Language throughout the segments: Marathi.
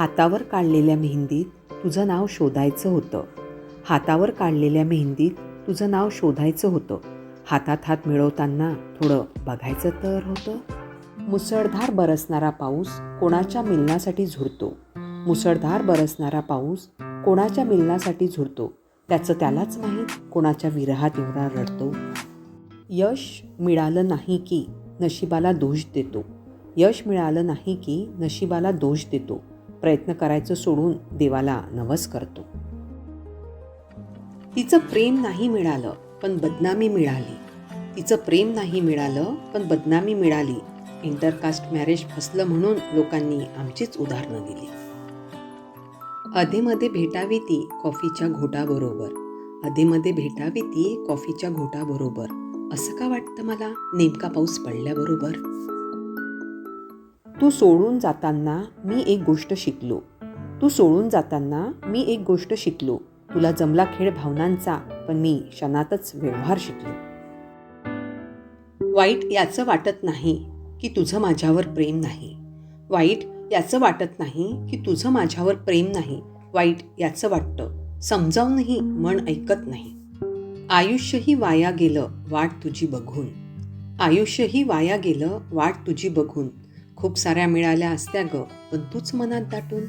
हातावर काढलेल्या मेहंदीत तुझं नाव शोधायचं होतं. हातावर काढलेल्या मेहंदीत तुझं नाव शोधायचं होतं. हातात हात मिळवताना थोडं बघायचं तर होतं. मुसळधार बरसणारा पाऊस कोणाच्या मिलनासाठी झुरतो? मुसळधार बरसणारा पाऊस कोणाच्या मिलनासाठी झुरतो? त्याचं त्यालाच माहीत कोणाच्या विरहात एवढा रडतो? यश मिळालं नाही की नशिबाला दोष देतो. यश मिळालं नाही की नशिबाला दोष देतो. प्रयत्न करायचं सोडून देवाला नवस करतो. तिचं प्रेम नाही मिळालं पण बदनामी मिळाली. तिचं प्रेम नाही मिळालं पण बदनामी मिळाली. इंटरकास्ट मॅरेज फसलं म्हणून लोकांनी आमचीच उदाहरणं दिली. अधेमध्ये भेटावी ती कॉफीच्या घोटाबरोबर. अधेमध्ये भेटावी ती कॉफीच्या घोटाबरोबर. असं का वाटतं मला? नेमका पाऊस पडल्याबरोबर. तू सोडून जाताना मी एक गोष्ट शिकलो. तू सोडून जाताना मी एक गोष्ट शिकलो. तुला जमला खेळ भावनांचा पण मी क्षणातच व्यवहार शिकलो. वाईट याचं वाटत नाही की तुझं माझ्यावर प्रेम नाही. वाईट याचं वाटत नाही की तुझं माझ्यावर प्रेम नाही. वाईट याचं वाटतं. समजावूनही मन ऐकत नाही. आयुष्यही वाया गेलं वाट तुझी बघून. आयुष्यही वाया गेलं वाट तुझी बघून. खूप साऱ्या मिळाल्या असत्या ग पण तूच मनात दाटून.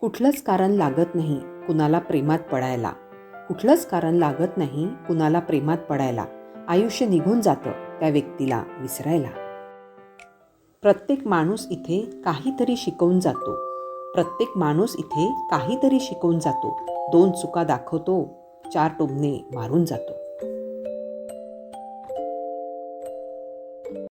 कुठलंच कारण लागत नाही कुणाला प्रेमात पडायला. कुठलंच कारण लागत नाही कुणाला प्रेमात पडायला. आयुष्य निघून जातं त्या व्यक्तीला विसरायला. प्रत्येक माणूस इथे काहीतरी शिकवून जातो. प्रत्येक माणूस इथे काहीतरी शिकवून जातो. दोन चुका दाखवतो चार टोमणे मारून जातो.